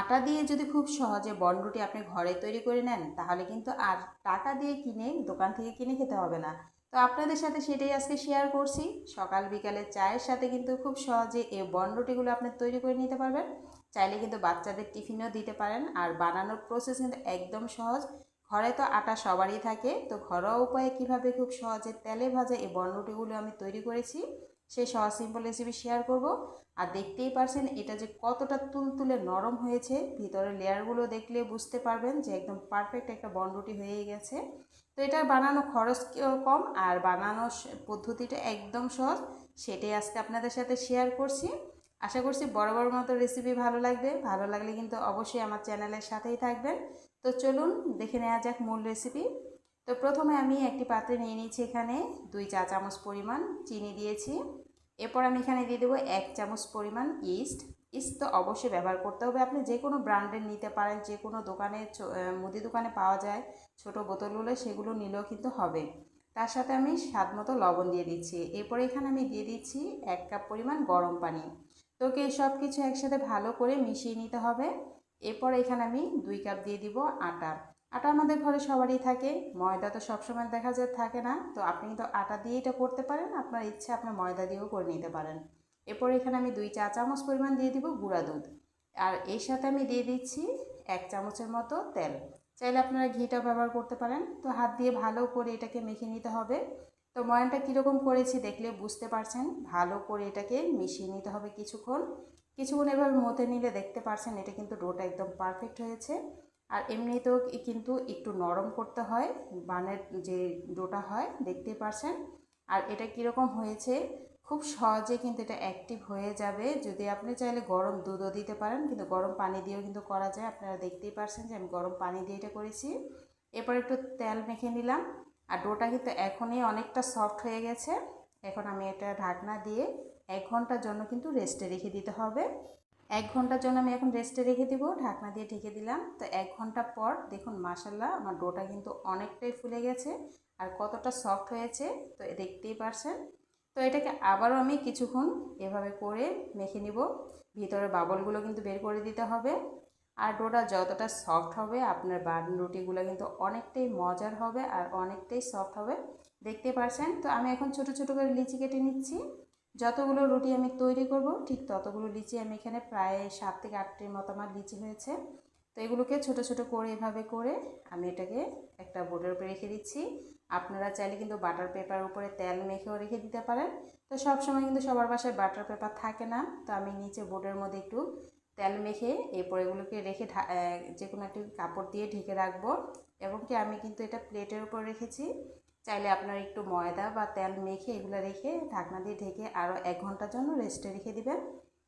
আটা দিয়ে যদি খুব সহজে বনরুটি আপনি ঘরে তৈরি করে নেন, তাহলে কিন্তু আর টাকা দিয়ে কিনে দোকান থেকে কিনে খেতে হবে না। তো আপনাদের সাথে সেটাই আজকে শেয়ার করছি। সকাল বিকালে চায়ের সাথে কিন্তু খুব সহজে এই বনরুটিগুলো আপনি তৈরি করে নিতে পারবেন। চাইলে কিন্তু বাচ্চাদের টিফিনও দিতে পারেন। আর বানানোর প্রসেস কিন্তু একদম সহজ। ঘরে তো আটা সবারই থাকে। তো ঘরোয়া উপায়ে কীভাবে খুব সহজে তেলে ভাজা এই বনরুটিগুলো আমি তৈরি করেছি সেই সহজ সিম্পল রেসিপি শেয়ার করব। আর দেখতেই পারছেন, এটা যে কতটা তুলতুলে নরম হয়েছে, ভিতরের লেয়ারগুলো দেখলে বুঝতে পারবেন যে একদম পারফেক্ট একটা বনরুটি হয়ে গেছে। তো এটা বানানো খরচ কম, আর বানানোর পদ্ধতিটা একদম সহজ, সেটাই আজকে আপনাদের সাথে শেয়ার করছি। আশা করছি বড় বড় মতো রেসিপি ভালো লাগবে, ভালো লাগলে কিন্তু অবশ্যই আমার চ্যানেলের সাথেই থাকবেন। তো চলুন দেখে নেওয়া যাক মূল রেসিপি তো প্রথমে আমি একটি পাত্রে নিয়ে নিয়েছি এখানে দুই চা চামচ পরিমাণ চিনি দিয়েছি। এরপর আমি এখানে দিয়ে দেবো এক চামচ পরিমাণ ইস্ট। ইস্ট তো অবশ্যই ব্যবহার করতে হবে। আপনি যে কোনো ব্র্যান্ডের নিতে পারেন যে কোনো দোকানে মুদি দোকানে পাওয়া যায়, ছোট বোতলগুলো সেগুলো নিলেও কিন্তু হবে। তার সাথে আমি স্বাদ মতো লবণ দিয়ে দিচ্ছি। এরপর এখানে আমি দিয়ে দিচ্ছি এক কাপ পরিমাণ গরম পানি। তোকে সব কিছু একসাথে ভালো করে মিশিয়ে নিতে হবে। এরপর এখানে আমি দুই কাপ দিয়ে দিব আটা। আটা আমাদের ঘরে সবারই থাকে। ময়দা তো সবসময় দেখা যায় থাকে না। তো আপনি কিন্তু আটা দিয়ে এটা করতে পারেন। আপনার ইচ্ছে আপনার ময়দা দিয়েও করে নিতে পারেন। এরপর এখানে আমি দুই চা চামচ পরিমাণ দিয়ে দিব গুঁড়া দুধ। আর এর সাথে আমি দিয়ে দিচ্ছি এক চামচের মতো তেল। চাইলে আপনারা ঘিটা ব্যবহার করতে পারেন। তো হাত দিয়ে ভালো করে এটাকে মেখে নিতে হবে। তো ময়ানটা কীরকম করেছি দেখলে বুঝতে পারছেন। ভালো করে এটাকে মিশিয়ে নিতে হবে কিছুক্ষণ। কিছুক্ষণ এভাবে মতে নিলে দেখতে পারছেন, এটা কিন্তু ডোটা একদম পারফেক্ট হয়েছে। আর এমনিতেও কিন্তু একটু নরম করতে হয়, বানের যে ডোটা হয় দেখতেই পারছেন? আর এটা কীরকম হয়েছে? খুব সহজে কিন্তু এটা অ্যাক্টিভ হয়ে যাবে। যদি আপনি চাইলে গরম দুধও দিতে পারেন, কিন্তু গরম পানি দিয়েও কিন্তু করা যায়। আপনারা দেখতেই পারছেন যে আমি গরম পানি দিয়ে এটা করেছি। এরপর একটু তেল মেখে নিলাম। আর ডোটা কিন্তু এখনই অনেকটা সফট হয়ে গেছে। এখন আমি এটা ঢাকনা দিয়ে এক ঘণ্টার জন্য কিন্তু রেস্টে রেখে দিতে হবে। এক ঘণ্টার জন্য আমি এখন রেস্টে রেখে দিব, ঢাকনা দিয়ে ঢেকে দিলাম। তো এক ঘণ্টা পর দেখুন মাসাল্লাহ আমার ডোটা কিন্তু অনেকটাই ফুলে গেছে আর কতটা সফট হয়েছে, তো দেখতেই পারছেন। তো এটাকে আবারও আমি কিছুক্ষণ এভাবে করে মেখে নিব। ভিতরে বাবলগুলো কিন্তু বের করে দিতে হবে। আর ডোটা যতটা সফট হবে, আপনার বান রুটিগুলো কিন্তু অনেকটাই মজার হবে আর অনেকটাই সফট হবে। দেখতে পারছেন? তো আমি এখন ছোট ছোট করে লিচি কেটে নিচ্ছি। যতগুলো রুটি আমি তৈরি করব, ঠিক ততগুলো লিচি আমি এখানে প্রায় সাত থেকে আটটির মতো আমার লিচি হয়েছে। তো এগুলোকে ছোট ছোট করে এভাবে করে আমি এটাকে একটা বোর্ডের উপরে রেখে দিচ্ছি। আপনারা চাইলে কিন্তু বাটার পেপার উপরে তেল মেখেও রেখে দিতে পারেন। তো সব সময় কিন্তু সবার বাসায় বাটার পেপার থাকে না। তো আমি নিচে বোর্ডের মধ্যে একটু তেল মেখে এরপর এগুলোকে রেখে যে কোনো একটি কাপড় দিয়ে ঢেকে রাখব। এবং কি আমি কিন্তু এটা প্লেটের উপর রেখেছি। চাইলে আপনার একটু ময়দা বা তেল মেখে এগুলো রেখে ঢাকনা দিয়ে ঢেকে আরও এক ঘণ্টার জন্য রেস্টে রেখে দিবেন।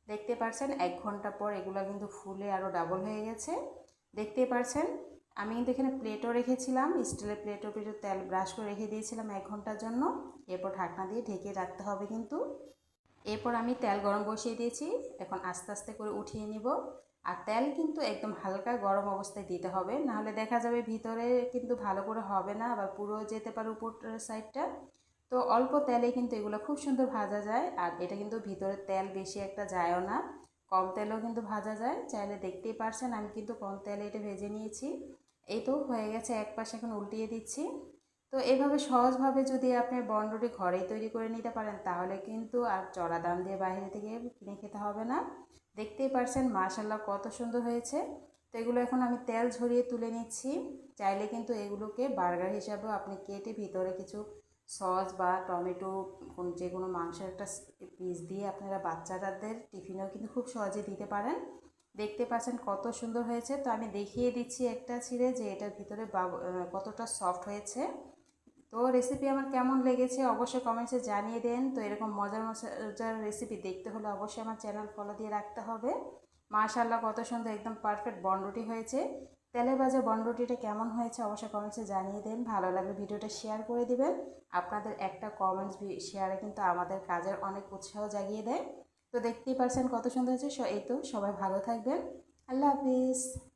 দেখতে পারছেন, এক ঘণ্টা পর এগুলো কিন্তু ফুলে আরও ডাবল হয়ে গেছে। দেখতে পারছেন, আমি কিন্তু এখানে প্লেটও রেখেছিলাম স্টিলের প্লেটও একটু তেল ব্রাশ করে রেখে দিয়েছিলাম এক ঘণ্টার জন্য। এরপর ঢাকনা দিয়ে ঢেকে রাখতে হবে কিন্তু। এরপর আমি তেল গরম বসিয়ে দিয়েছি, এখন আস্তে আস্তে করে উঠিয়ে নিব। আর তেল কিন্তু একদম হালকা গরম অবস্থায় দিতে হবে। নাহলে দেখা যাবে ভিতরে কিন্তু ভালো করে হবে না, আবার পুরো যেতে পারে উপর সাইডটা। তো অল্প তেলে কিন্তু এগুলো খুব সুন্দর ভাজা যায়, আর এটা কিন্তু ভিতরে তেল বেশি একটা যায়ও না। কম তেলেও কিন্তু ভাজা যায়। চাইলে দেখতেই পারছেন, আমি কিন্তু কম তেলে এটা ভেজে নিয়েছি। এই তো হয়ে গেছে, এক পাশে এখন উল্টিয়ে দিচ্ছি। তো এভাবে সহজভাবে যদি আপনি বন্ডটি ঘরেই তৈরি করে নিতে পারেন, তাহলে কিন্তু আর চড়া দাম দিয়ে বাইরে থেকে কিনে খেতে হবে না। দেখতেই পারছেন মাশাল্লাহ কত সুন্দর হয়েছে। তো এগুলো এখন আমি তেল ঝরিয়ে তুলে নিচ্ছি। চাইলে কিন্তু এগুলোকে বার্গার হিসাবেও আপনি কেটে ভিতরে কিছু সস বা টমেটো যে কোনো মাংসের একটা পিস দিয়ে আপনারা বাচ্চাদের টিফিনেও কিন্তু খুব সহজে দিতে পারেন। দেখতে পাচ্ছেন কত সুন্দর হয়েছে। তো আমি দেখিয়ে দিচ্ছি একটা ছিঁড়ে যে এটার ভিতরে কতটা সফট হয়েছে। তো রেসিপি আমার কেমন লেগেছে অবশ্যই কমেন্টসে জানিয়ে দেন। তো এরকম মজার মজার রেসিপি দেখতে হলে অবশ্যই আমার চ্যানেল ফলো দিয়ে রাখতে হবে। মাশাল্লাহ কত সুন্দর একদম পারফেক্ট বনরুটি হয়েছে। তেলে ভাজা বনরুটিটা কেমন হয়েছে অবশ্যই কমেন্টসে জানিয়ে দেন। ভালো লাগলে ভিডিওটা শেয়ার করে দিবেন। আপনাদের একটা কমেন্টস শেয়ারে কিন্তু আমাদের কাজের অনেক উৎসাহ জাগিয়ে দেয়। তো দেখতেই পারছেন কত সুন্দর হয়েছে। এই তো, সবাই ভালো থাকবেন। আল্লাহ হাফিজ।